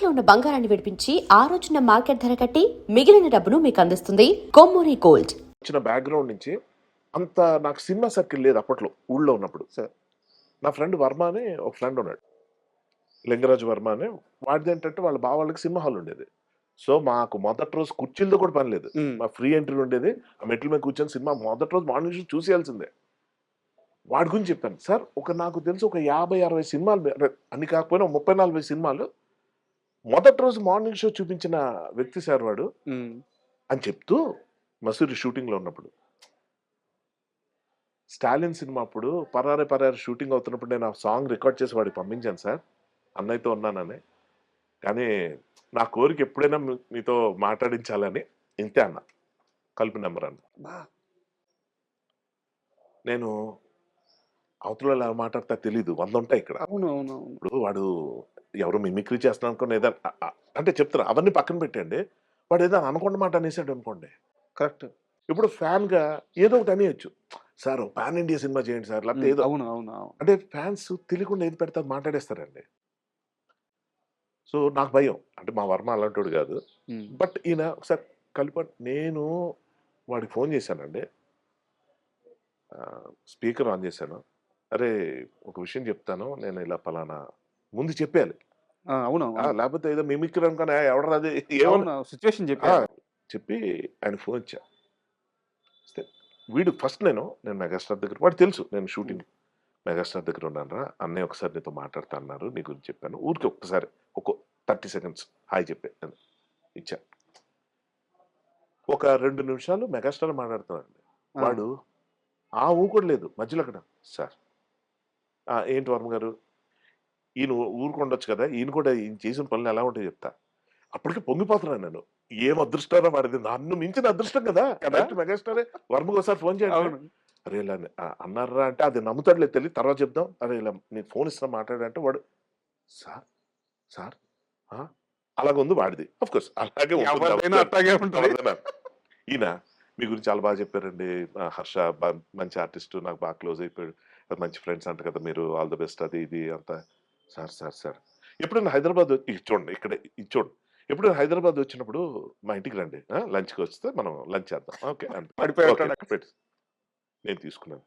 తాకట్లో ఉన్న బంగారాన్ని విడిపించి ఆ రోజున మార్కెట్ ధర కట్టి మిగిలిన డబ్బును మీకు అందిస్తుంది కొమ్మూరి గోల్డ్. వచ్చిన బ్యాక్గ్రౌండ్ నుంచి అంత నాకు సినిమా సర్కిల్ లేదు అప్పట్లో ఊళ్ళో ఉన్నప్పుడు. సార్. నా ఫ్రెండ్ వర్మ అని ఒక ఫ్రెండ్ ఉన్నాడు. లింగరాజు వర్మ అని వాడిది ఏంటంటే వాళ్ళ బావ వాళ్ళకి సినిమా హాల్ ఉండేది. సో మాకు మొదటి రోజు కుర్చీలతో కూడా పని లేదు. మా ఫ్రీ ఎంట్రీ ఉండేది. ఆ మెట్ల మీద కూర్చొని సినిమా మొదటి రోజు మార్నింగ్ షో చూసేయాల్సిందే. వాడి గురించి చెప్పాను. సార్ ఒక నాకు తెలిసి ఒక యాభై అరవై సినిమాలు అన్ని కాకపోయినా ముప్పై నలభై సినిమాలు మొదటి రోజు మార్నింగ్ షో చూపించిన వ్యక్తి సార్ వాడు అని చెప్తూ మసూరి షూటింగ్లో ఉన్నప్పుడు. స్టాలిన్ సినిమా అప్పుడు పరారే పరారే షూటింగ్ అవుతున్నప్పుడు నేను ఆ సాంగ్ రికార్డ్ చేసి వాడికి పంపించాను సార్. అన్నయ్యతో ఉన్నానని. కానీ నా కోరిక ఎప్పుడైనా మీతో మాట్లాడించాలని ఇంతే అన్న. కలిపి నెంబర్ అన్న. నేను అవతల ఎలా మాట్లాడతా తెలీదు. వంద ఉంటాయి ఇక్కడ. ఇప్పుడు వాడు ఎవరు మిమిక్రీ చేస్తున్నాను అనుకోండి ఏదైనా అంటే చెప్తారు అవన్నీ పక్కన పెట్టండి వాడు ఏదైనా అనుకున్న మాట అనేసాడు అనుకోండి. కరెక్ట్. ఇప్పుడు ఫ్యాన్గా ఏదో ఒకటి అనేయచ్చు. సార్ పాన్ ఇండియా సినిమా చేయండి సార్ లేకపోతే ఏదో అవును అవును అంటే ఫ్యాన్స్ తెలియకుండా ఏది పెడితే అది మాట్లాడేస్తారండి. సో నాకు భయం. అంటే మా వర్మ అలాంటోడు కాదు. బట్ ఈయన ఒకసారి కలిప నేను వాడికి ఫోన్ చేశానండి. స్పీకర్ ఆన్ చేశాను. అరే ఒక విషయం చెప్తాను. నేను ఇలా పలానా ముందు చెప్పాలి అవును లేకపోతే ఏదో మిమిక్రీ అనుకుని ఎవడరా అది? ఏమన్నా సిచ్యువేషన్ చెప్పా చెప్పి ఆయన ఫోన్ ఇచ్చా. వీడు ఫస్ట్ నేను నేను మెగాస్టార్ దగ్గర వాడు తెలుసు నేను షూటింగ్ మెగాస్టార్ దగ్గర ఉన్నాను రా అన్నయ్య ఒకసారి నీతో మాట్లాడుతా అన్నారు నీ గురించి చెప్పాను. ఊరికి ఒక్కసారి ఒక థర్టీ సెకండ్స్ హాయ్ చెప్పే అని ఇచ్చా. ఒక రెండు నిమిషాలు మెగాస్టార్ మాట్లాడుతున్నానండి ఆ, వాడు ఆ ఊ కూడా లేదు మధ్యలో అక్కడ సార్. "ఆ, ఏంటి వర్మ గారు? ఈయన ఊరుకుండొచ్చు కదా ఈయన కూడా ఈయన చేసిన పనులు ఎలా ఉంటాయో చెప్తా. అప్పటికి పొంగిపోతున్నాను నేను. ఏం అదృష్టారో వాడిది. నన్ను మించిన అదృష్టం కదా. కరెక్ట్ మెగాస్టారే. వర్మకు ఒకసారి ఫోన్ చేయండి అరే ఇలా అన్నారా అంటే అది నమ్ముతాడులే తెలియదు తర్వాత చెప్దాం. అరే ఇలా నేను ఫోన్ ఇస్తున్నా మాట్లాడంటే వాడు సార్ సార్ ఆ?" అలాగ ఉంది వాడిది అఫ్ కోర్స్ అలాగే. ఈయన మీ గురించి చాలా బాగా చెప్పారండి. హర్ష మంచి ఆర్టిస్ట్ నాకు బాగా క్లోజ్ అయిపోయాడు. మంచి ఫ్రెండ్స్ అంట కదా మీరు. ఆల్ ద బెస్ట్ అది ఇది అంతా. Sir sir sir. ఎప్పుడైనా హైదరాబాద్ చూడండి ఇక్కడ చూడండి. ఎప్పుడైనా హైదరాబాద్ వచ్చినప్పుడు మా ఇంటికి రండి. లంచ్కి వస్తే మనం లంచ్ చేద్దాం. ఓకే. పెట్టు. నేను తీసుకున్నాను.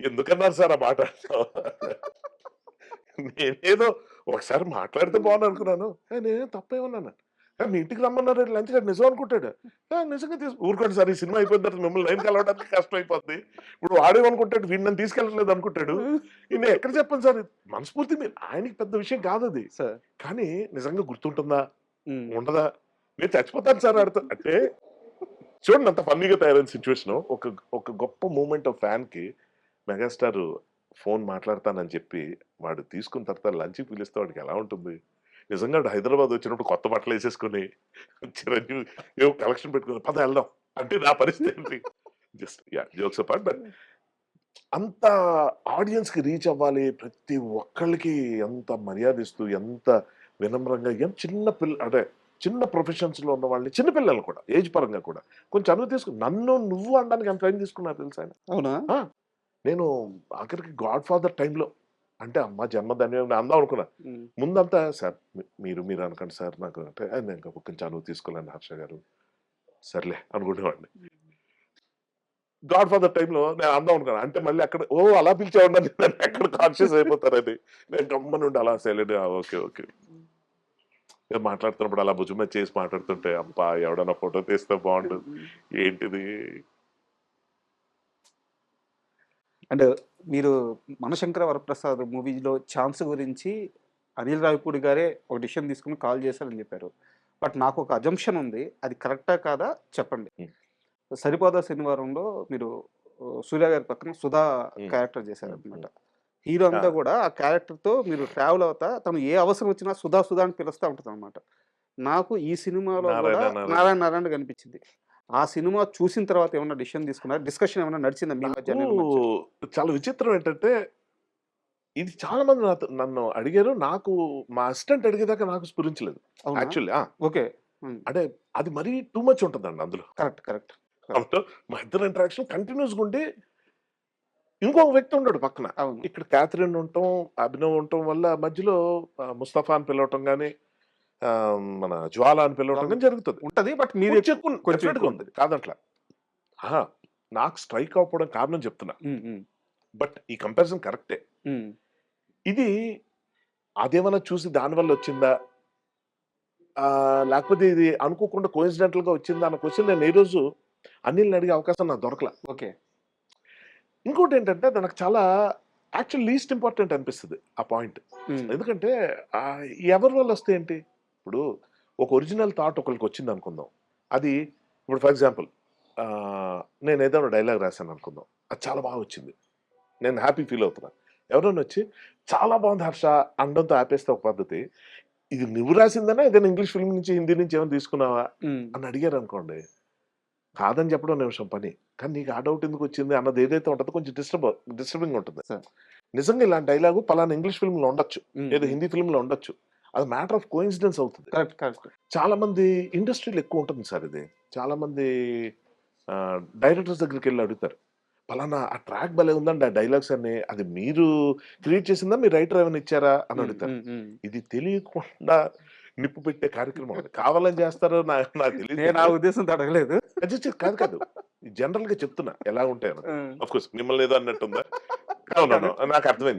ఎందుకన్నారు సార్ ఆ మాట? నేనేదో ఒకసారి మాట్లాడితే బాగుంది అనుకున్నాను. "ఏ, నేనేం తప్పేమన్నాను "ఏ, మీ ఇంటికి రమ్మన్నారు లంచ్ గారు నిజం అనుకుంటాడు. "ఏ, నిజంగా తీసు ఊరుకోండి సార్ ఈ సినిమా అయిపోయిన తర్వాత మిమ్మల్ని లైన్ కలవడానికి కష్టం అయిపోద్ది ఇప్పుడు వాడేమనుకుంటాడు వీడిని నన్ను తీసుకెళ్ళట్లేదు అనుకుంటాడు. ఈయన ఎక్కడ చెప్పండి సార్ మనస్ఫూర్తి మీరు ఆయనకి పెద్ద విషయం కాదు అది. సార్. కానీ నిజంగా గుర్తుంటుందా? ఉండదా? నేను చచ్చిపోతాను సార్ ఆడుతా. అంటే చూడండి అంత ఫన్నీగా తయారైన సిచ్యువేషన్. ఒక ఒక గొప్ప మూమెంట్ ఆఫ్ ఫ్యాన్కి మెగాస్టార్ ఫోన్ మాట్లాడతానని చెప్పి వాడు తీసుకున్న తర్వాత లంచ్ పిలిస్తే వాడికి ఎలా ఉంటుంది? నిజంగా హైదరాబాద్ వచ్చినప్పుడు కొత్త బట్టలు వేసేసుకుని చిరంజీవి ఏవో కలెక్షన్ పెట్టుకుని పద వెళ్దాం అంటే నా పరిస్థితి just ya jokes apart but అంత ఆడియన్స్కి రీచ్ అవ్వాలి ప్రతి ఒక్కళ్ళకి ఎంత మర్యాద ఇస్తూ ఎంత వినమ్రంగా ఎంత చిన్న పిల్ల అంటే చిన్న ప్రొఫెషన్స్లో ఉన్న వాళ్ళని చిన్న పిల్లలు కూడా ఏజ్ పరంగా కూడా కొంచెం అనువు తీసుకుని నన్ను నువ్వు అనడానికి ఎంత టైం తీసుకున్నా తెలుసా అవునా? నేను ఆఖరికి గాడ్ ఫాదర్ టైంలో అంటే అమ్మ జన్మధన్యం అందాం అనుకున్నా. ముందంతా సార్ మీరు మీరు అనకండి సార్ నాకు అంటే "ఆ, నేను ఇంకా కొంచెం అనువు తీసుకోలేండి హర్ష గారు. సర్లే అనుకునేవాడిని. గాడ్ ఫాదర్ టైంలో నేను అందాం అనుకున్నా. అంటే మళ్ళీ అక్కడ ఓ అలా పిలిచేవాడిని నేను ఎక్కడ కాన్షియస్ అయిపోతారని నేను గమ్మని ఉండి అలా సైలెంట్ ఓకే ఓకే. మాట్లాడుతున్నప్పుడు అలా భుజం చేసి మాట్లాడుతుంటే అబ్బా ఎవడన్నా ఫోటో తీస్తే బాగుంటుంది ఏంటిది? అండ్ మీరు మనశంకర వరప్రసాద్ మూవీలో ఛాన్స్ గురించి అనిల్ రావిపూడి గారే ఒక డిసిషన్ తీసుకుని కాల్ చేశారని చెప్పారు. బట్ నాకు ఒక అజంప్షన్ ఉంది. అది కరెక్టా కాదా? చెప్పండి. సరిపోదా శనివారంలో మీరు సూర్య గారి పక్కన సుధా. క్యారెక్టర్ చేశారనమాట హీరో అంతా. కూడా ఆ క్యారెక్టర్తో మీరు ట్రావెల్ అవుతా తను ఏ అవసరం వచ్చినా సుధా సుధా అని పిలుస్తూ ఉంటుంది అనమాట నాకు ఈ సినిమాలో కూడా. నారాయణ నారాయణ కనిపించింది. ఆ సినిమా చూసిన తర్వాత ఏమైనా డిసిషన్ తీసుకున్నారు? డిస్కషన్ ఏమైనా నడిచిందా మీ మధ్య? చాలా విచిత్రం ఏంటంటే ఇది చాలా మంది నాతో నన్ను అడిగారు. నాకు మా అసిస్టెంట్ అడిగేదాకా నాకు స్ఫురించలేదు. Actually okay. అంటే అది మరీ టూ మచ్ ఉంటుందండి అందులో. Correct correct. మా ఇద్దరు ఇంటరాక్షన్ కంటిన్యూస్ ఉండి ఇంకొక వ్యక్తి ఉన్నాడు పక్కన. ఇక్కడ క్యాథరిన్ ఉండటం అభినవ్ ఉండటం వల్ల మధ్యలో ఆ, ముస్తఫా అని పిలవటం కానీ మన జ్వాల అని పిలవటం కానీ జరుగుతుంది. ఉంటది బట్ మీరు ఎక్కువ కొంచెం ఎక్కువ. ఉంది కాదట్లా. నాకు స్ట్రైక్ అవ్వడం కారణం చెప్తున్నా. బట్ ఈ కంపారిజన్ కరెక్టే. ఇది అదేమన్నా చూసి దానివల్ల వచ్చిందా? లేకపోతే ఇది అనుకోకుండా కోయిన్సిడెంటల్గా వచ్చిందా అన్న క్వశ్చన్ నేను ఈ రోజు అనిల్ని అడిగే అవకాశం నాకు దొరకలా. ఓకే. ఇంకోటి ఏంటంటే నాకు చాలా యాక్చువల్ లీస్ట్ ఇంపార్టెంట్ అనిపిస్తుంది ఆ పాయింట్ ఎందుకంటే ఎవరి వల్ల వస్తే ఏంటి? ఇప్పుడు ఒక ఒరిజినల్ థాట్ ఒకరికి వచ్చింది అనుకుందాం. అది ఇప్పుడు ఫర్ ఎగ్జాంపుల్ నేను ఏదైనా డైలాగ్ రాశాను అనుకుందాం. అది చాలా బాగా వచ్చింది. నేను హ్యాపీ ఫీల్ అవుతున్నా. ఎవరైనా వచ్చి చాలా బాగుంది హర్ష అండంతో ఆపేస్తే ఒక పద్ధతి. ఇది నువ్వు రాసిందనా? ఏదైనా ఇంగ్లీష్ ఫిల్మ్ నుంచి హిందీ నుంచి ఏమైనా తీసుకున్నావా? అని అడిగారు అనుకోండి. కాదని చెప్పడం నిమిషం పని. కానీ నీకు ఆ డౌట్ ఎందుకు వచ్చింది? అన్నది ఏదైతే ఉంటుందో కొంచెం డిస్టర్బ్ డిస్టర్బింగ్ ఉంటుంది. నిజంగా ఇలాంటి డైలాగు పలానా ఇంగ్లీష్ ఫిల్మ్లో ఉండొచ్చు. ఏదో హిందీ ఫిల్మ్లో ఉండొచ్చు. అది మ్యాటర్ ఆఫ్ కోయిన్సిడెన్స్ అవుతుంది. కరెక్ట్ కరెక్ట్ చాలా మంది ఇండస్ట్రీలో ఎక్కువ ఉంటుంది సార్ ఇది. చాలా మంది డైరెక్టర్స్ దగ్గరికి వెళ్ళి అడుగుతారు. పలానా ఆ ట్రాక్ భలే ఉందండి ఆ డైలాగ్స్ అన్ని. అది మీరు క్రియేట్ చేసిందా మీ రైటర్ ఏమైనా ఇచ్చారా? అని అడుగుతారు. ఇది తెలియకుండా నిప్పు పెట్టే కార్యక్రమం అది. కావాలని చేస్తారో నాకు తెలియదు. నేను ఆ ఉద్దేశంతో అడగలేదు. కాదు కాదు. జనరల్గా చెప్తున్నా ఎలా ఉంటాయని కోర్స్ మిమ్మల్ని ఏదో అన్నట్టుందా? అవునవును నాకు అర్థమైంది.